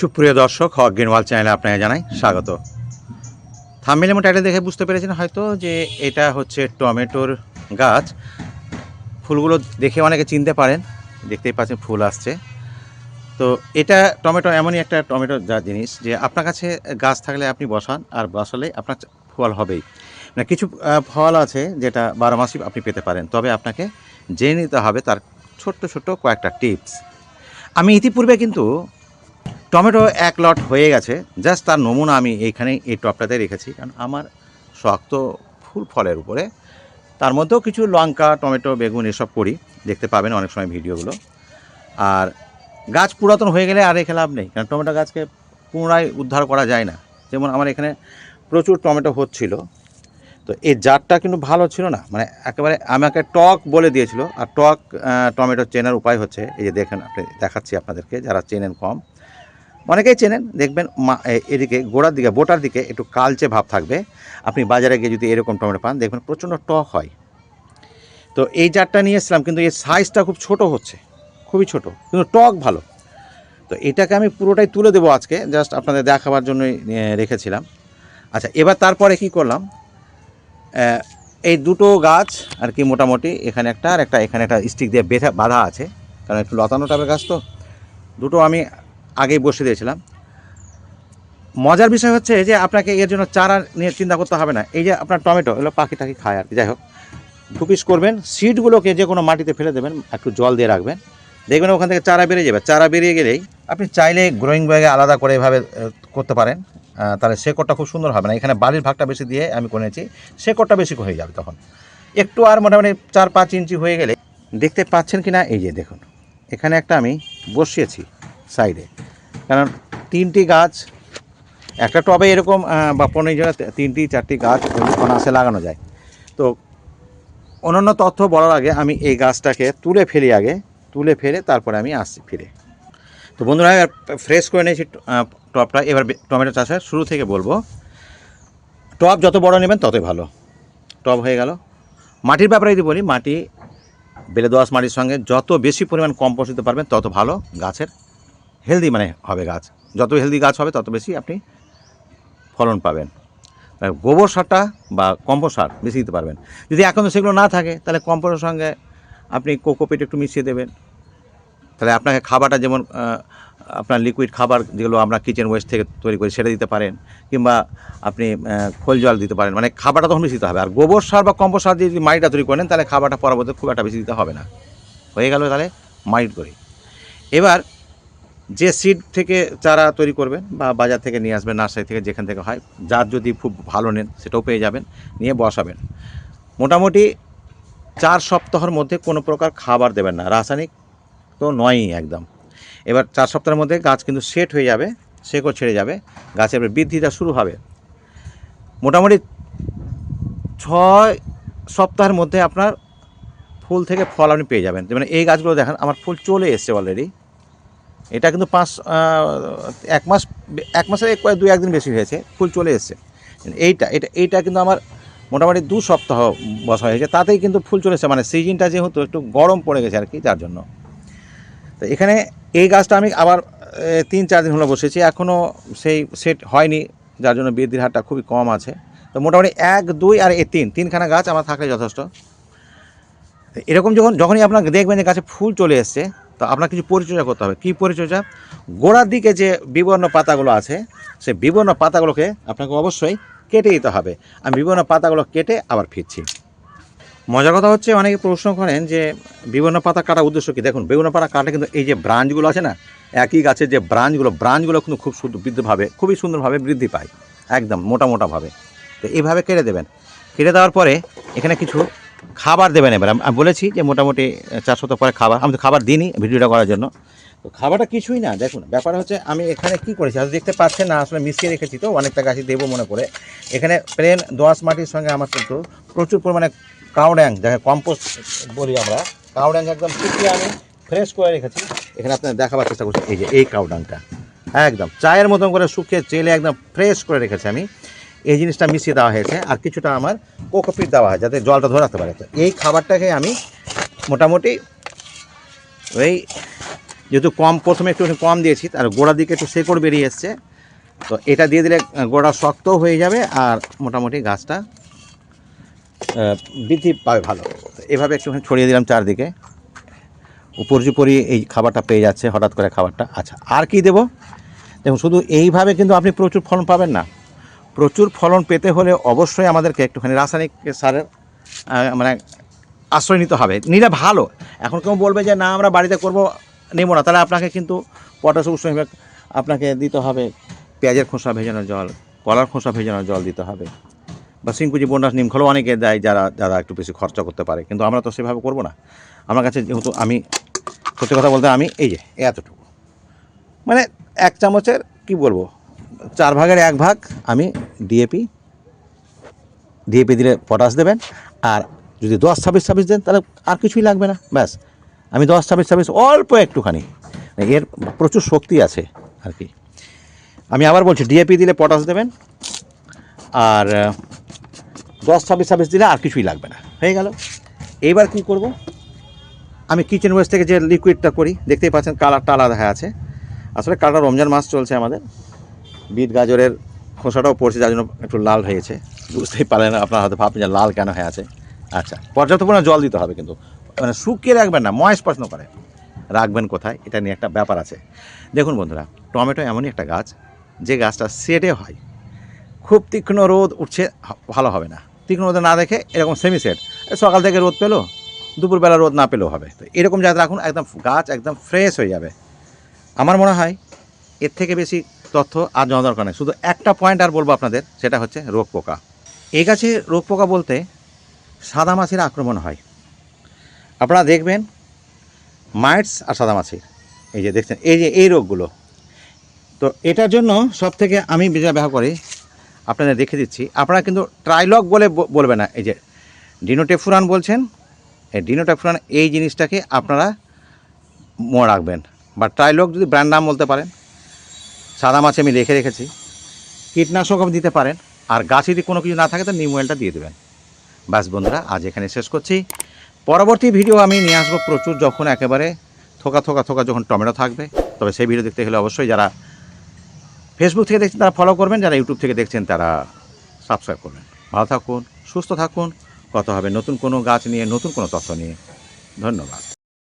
সুপ্রিয় দর্শক, হক গেনওয়াল চ্যানেলে আপনাকে জানাই স্বাগত। থাম্বেল এবং টাইটেল দেখে বুঝতে পেরেছেন হয়তো যে এটা হচ্ছে টমেটোর গাছ। ফুলগুলো দেখে অনেকে চিনতে পারেন, দেখতেই পাচ্ছেন ফুল আসছে। তো এটা টমেটো এমনই একটা টমেটো যা জিনিস যে আপনার কাছে গাছ থাকলে আপনি বসান, আর বসালে আপনার ফল হবেই। মানে কিছু ফল আছে যেটা বারো মাসই আপনি পেতে পারেন, তবে আপনাকে জেনে নিতে হবে তার ছোট্ট ছোট্ট কয়েকটা টিপস। আমি ইতিপূর্বে কিন্তু টমেটো এক লট হয়ে গেছে। জাস্ট তার নমুনা আমি এইখানে এই টপটাতে রেখেছি। কারণ আমার শক্ত ফুল ফলের উপরে। তার মধ্যেও কিছু লঙ্কা, টমেটো, বেগুন এসব করি। দেখতে পাবেন অনেক সময় ভিডিওগুলো। আর গাছ পুরাতন হয়ে গেলে আর রেখে লাভ নেই। কারণ টমেটো গাছকে পুনরায় উদ্ধার করা যায় না। যেমন আমার এখানে প্রচুর টমেটো হচ্ছিল। তো এই জাতটা কিন্তু ভালো ছিল না। মানে একেবারে আমাকে টক বলে দিয়েছিল। আর টক টমেটো চেনার উপায় হচ্ছে, এই যে দেখেন, আপনি দেখাচ্ছি আপনাদেরকে, যারা চেনেন কম। অনেকেই চেনেন, দেখবেন মা- এদিকে গোড়ার দিকে, বোটার দিকে একটু কালচে ভাব থাকবে। আপনি বাজারে গিয়ে যদি এরকম টমেটো পান, দেখবেন প্রচণ্ড টক হয়। তো এই জাতটা নিয়ে এসেছিলাম কিন্তু এর সাইজটা খুব ছোট হচ্ছে, খুবই ছোট, কিন্তু টক ভালো। তো এটাকে আমি পুরোটাই তুলে দেবো আজকে জাস্ট আপনাদের দেখাবার জন্যই রেখেছিলাম। আচ্ছা এবার তারপরে কি করলাম? এই দুটো গাছ আর কি মোটামুটি, এখানে একটা আর একটা, এখানে একটা স্টিক দিয়ে বেঁধা বাঁধা আছে, কারণ একটু লতানো টাইপের গাছ তো। দুটো আমি আগেই বসে দিয়েছিলাম। মজার বিষয় হচ্ছে যে আপনাকে এর জন্য চারা নিয়ে চিন্তা করতে হবে না। এই যে আপনার টমেটো, এগুলো পাখি টাকি খায় আর কি। যাই হোক পিস করবেন, সিডগুলোকে যে কোনো মাটিতে ফেলে দেবেন, একটু জল দিয়ে রাখবেন। দেখবেন ওখান থেকে চারা বেরিয়ে যাবে। চারা বেরিয়ে গেলেই আপনি চাইলে গ্রোয়িং ব্যাগে আলাদা করে এভাবে করতে পারেন। তাহলে শেকড়টা খুব সুন্দর হবে না। এখানে বালির ভাগটা বেশি দিয়ে আমি করেছি শেকড়টা বেশি হয়ে যাবে তখন। একটু আর মোটামুটি চার পাঁচ ইঞ্চি হয়ে গেলে দেখতে পাচ্ছেন কি না এই যে দেখুন, এখানে একটা আমি বসিয়েছি। সাইডে। কারণ তিনটি গাছ একটা টবে এরকম বা পনেরো জনের তিনটি চারটি গাছ অনাসে লাগানো যায়। তো অন্যান্য তথ্য বলার আগে আমি এই গাছটাকে তুলে ফেলি আগে তুলে ফেলে তারপরে আমি আসছি ফিরে। তো বন্ধুরা ফ্রেশ করে নিয়েছি ট- আহ, টবটা। এবার টমেটো চাষের শুরু থেকে বলব। টব যত বড় নেবেন ততই ভালো। টব হয়ে গেল। মাটির ব্যাপারে যদি বলি মাটি বেলে দোয়াশ মাটির সঙ্গে যত বেশি পরিমাণ কম্পোস্ট দিতে পারবেন তত ভালো গাছের হেলদি মানে হবে গাছ। যত হেলদি গাছ হবে, তত বেশি আপনি ফলন পাবেন। গোবর সারটা বা কম্পোস্ট সার বেশি দিতে পারবেন। যদি এখন সেগুলো না থাকে, তাহলে কম্পোস্টের সঙ্গে আপনি কোকোপিট একটু মিশিয়ে দেবেন। তাহলে আপনাকে খাবারটা যেমন আপনার লিকুইড খাবার যেগুলো আমরা কিচেন ওয়েস্ট থেকে তৈরি করি, সেটা দিতে পারেন। কিংবা আপনি খোল জল দিতে পারেন। মানে খাবারটা তখন বেশি দিতে হবে। আর গোবর সার বা কম্পোস্ট সার দিয়ে যদি মাটিটা তৈরি করেন, তাহলে খাবারটা পরবর্তী খুব একটা বেশি দিতে হবে না। হয়ে গেল তাহলে মাইট করে এবার যে সিড থেকে চারা তৈরি করবেন বা বাজার থেকে নিয়ে আসবেন নার্সারি থেকে যেখান থেকে হয়, যার যদি খুব ভালো নেন সেটাও পেয়ে যাবেন, নিয়ে বসাবেন। মোটামুটি চার সপ্তাহের মধ্যে কোনো প্রকার খাবার দেবেন না, রাসায়নিক তো নয়ই একদম। এবার চার সপ্তাহের মধ্যে গাছ কিন্তু সেট হয়ে যাবে শেকড় ছেড়ে যাবে, গাছের বৃদ্ধিটা শুরু হবে। মোটামুটি ছয় সপ্তাহের মধ্যে আপনার ফুল থেকে ফল আপনি পেয়ে যাবেন। যেমন এই গাছগুলো দেখেন, আমার ফুল চলে এসছে অলরেডি এটা কিন্তু পাঁচ এক মাস, এক মাসের এক, দুই একদিন বেশি হয়েছে, ফুল চলে এসছে। এইটা, এটা, এইটা কিন্তু আমার মোটামুটি দু সপ্তাহ বসা হয়েছে, তাতেই কিন্তু ফুল চলে মানে সিজনটা যেহেতু একটু গরম পড়ে গেছে আর কি, যার জন্য। তো এখানে এই গাছটা আমি আবার তিন, চার দিন হলো বসেছি এখনও সেই সেট হয়নি, যার জন্য বৃদ্ধির হারটা খুবই কম আছে। তো মোটামুটি এক, দুই আর এ, তিন, তিনখানা গাছ আমার থাকলে যথেষ্ট। এরকম যখন, যখনই আপনার দেখবেন যে গাছে ফুল চলে এসছে তো আপনার কিছু পরিচর্যা করতে হবে। কী পরিচর্যা? গোড়ার দিকে যে বিবর্ণ পাতাগুলো আছে, সেই বিবর্ণ পাতাগুলোকে আপনাকে অবশ্যই কেটে দিতে হবে। আমি বিবর্ণ পাতাগুলো কেটে আবার ফিরছি। মজার কথা হচ্ছে, অনেকে প্রশ্ন করেন যে বিভিন্ন পাতা কাটার উদ্দেশ্য কী? দেখুন বিভিন্ন পাতা কাটা কিন্তু এই যে ব্রাঞ্চগুলো আছে না, একই গাছের যে ব্রাঞ্চগুলো ব্রাঞ্চগুলো কিন্তু খুব সুন্দর বৃদ্ধিভাবে খুবই সুন্দরভাবে বৃদ্ধি পায়। একদম মোটা মোটাভাবে তো এইভাবে কেটে দেবেন। কেটে দেওয়ার পরে এখানে কিছু খাবার দেবেন এবার। আমি বলেছি যে মোটামুটি চার সপ্তাহ পরে খাবার। আমি তো খাবার দিইনি ভিডিওটা করার জন্য। তো খাবারটা কিছুই না। দেখুন, ব্যাপার হচ্ছে আমি এখানে কি করেছি, আজ দেখতে পাচ্ছেন না, আসলে মিশিয়ে রেখেছি তো, অনেকটা গাছই দেবো মনে করে। এখানে প্লেন দোয়াশ মাটির সঙ্গে আমার কিন্তু প্রচুর পরিমাণে কাউড্যাং যাকে কম্পোস্ট বলি আমরা। কাউড্যাং একদম শুকিয়ে আমি ফ্রেশ করে রেখেছি। এখানে আপনার দেখাবার চেষ্টা করছি, এই যে এই কাউডাংটা একদম, চায়ের মতন করে শুকিয়ে চেলে একদম ফ্রেশ করে রেখেছি আমি। এই জিনিসটা মিশিয়ে দেওয়া হয়েছে আর কিছুটা আমার কোকোপিট দেওয়া হয় যাতে জলটা ধরে রাখতে পারে। তো এই খাবারটাকে আমি মোটামুটি ওই যেহেতু কম প্রথমে একটু কম দিয়েছি, তার গোড়ার দিকে একটু শেকড় বেরিয়ে এসছে। তো এটা দিয়ে দিলে গোড়া শক্তও হয়ে যাবে আর মোটামুটি গাছটা বৃদ্ধি পাবে ভালো। এভাবে একটুখানি ছড়িয়ে দিলাম চারদিকে। উপর্যুপরি এই খাবারটা পেয়ে যাচ্ছে, হঠাৎ করে খাবারটা। আচ্ছা আর কি দেবো? দেখুন, শুধু এইভাবে কিন্তু আপনি প্রচুর ফলন পাবেন না। প্রচুর ফলন পেতে হলে অবশ্যই আমাদেরকে একটুখানি রাসায়নিক সারের মানে আশ্রয় নিতে হবে। নিলে ভালো। এখন কেউ বলবে যে, না, আমরা বাড়িতে করব, নেব না। তাহলে আপনাকে কিন্তু পটাশ হিসেবে আপনাকে দিতে হবে। পেঁয়াজের খোসা ভেজানো জল, কলার খোসা ভেজানো জল দিতে হবে। বা সিংকুচি বন্যাস নিমখলও অনেকে দেয় যারা যারা একটু বেশি খরচা করতে পারে। কিন্তু আমরা তো সেভাবে করব না। আমার কাছে যেহেতু আমি, সত্যি কথা বলতে আমি, এই যে, এতটুকু। মানে এক চামচের, কি বলব? চার ভাগের এক ভাগ আমি ডিএপি ডিএপি দিলে পটাশ দেবেন, আর যদি দশ, ছাব্বিশ ছাব্বিশ দেন তাহলে আর কিছুই লাগবে না, ব্যাস। আমি দশ, ছাব্বিশ ছাব্বিশ অল্প একটুখানি এর প্রচুর শক্তি আছে আর কি। আমি আবার বলছি ডিএপি দিলে পটাশ দেবেন, আর দশ, ছাব্বিশ ছাব্বিশ দিলে আর কিছুই লাগবে না, হয়ে গেল। এইবার কি করব? আমি কিচেন ওয়েস্ট থেকে যে লিকুইডটা করি, দেখতেই পাচ্ছেন কালারটা আলাদা হয়ে আছে। আসলে কালার রমজান মাস চলছে আমাদের। বিট গাজরের খোসাটাও পড়ছে, যার জন্য একটু লাল হয়েছে। বুঝতেই পারলেন আপনার হয়তো ভাবছেন যে লাল কেন হয়ে আছে। আচ্ছা পর্যাপ্ত পরিমাণে জল দিতে হবে কিন্তু। মানে শুকিয়ে রাখবেন না ময়েস পছন্দ করে। রাখবেন কোথায়? এটা নিয়ে একটা ব্যাপার আছে। দেখুন বন্ধুরা, টমেটো এমনই একটা গাছ, যে গাছটা সেটে হয়, খুব তীক্ষ্ণ রোদ উঠছে ভালো হবে না। তীক্ষ্ণ রোদে না দেখে এরকম সেমি সেট সকাল থেকে রোদ পেল, দুপুরবেলা রোদ না পেলেও হবে। তো এরকম জায়গা রাখুন একদম গাছ একদম ফ্রেশ হয়ে যাবে। আমার মনে হয় এর থেকে বেশি তথ্য আর জানা দরকার নেই। শুধু একটা পয়েন্ট আর বলব আপনাদের, সেটা হচ্ছে রোগ পোকা। এই গাছে রোগ পোকা বলতে সাদা মাছির আক্রমণ হয়। আপনারা দেখবেন মাইটস আর সাদা মাছির। এই যে দেখছেন, এই যে এই রোগগুলো। তো এটার জন্য সব থেকে আমি যেটা ব্যবহার করি, আপনাদের দেখে দিচ্ছি। আপনারা কিন্তু ট্রাইলগ বলে বলবে না। এই যে ডিনোটেফুরান বলছেন, এই ডিনোটেফুরান এই জিনিসটাকে আপনারা মনে রাখবেন বা ট্রাইলগ যদি ব্র্যান্ড নাম বলতে পারেন সাদা মাছ আমি রেখে রেখেছি। কীটনাশক আপনি দিতে পারেন। আর গাছ যদি কোনো কিছু না থাকে তো নিম অয়েলটা দিয়ে দেবেন। ব্যাস বন্ধুরা আজ এখানে শেষ করছি। পরবর্তী ভিডিও আমি নিয়ে আসব প্রচুর যখন একেবারে থোকা থোকা থোকা যখন টমেটো থাকবে। তবে সেই ভিডিও দেখতে গেলে অবশ্যই যারা ফেসবুক থেকে দেখছেন তারা ফলো করবেন। যারা ইউটিউব থেকে দেখছেন তারা সাবস্ক্রাইব করবেন। ভালো থাকুন সুস্থ থাকুন। কত হবে নতুন কোনো গাছ নিয়ে নতুন কোনো তথ্য নিয়ে। ধন্যবাদ।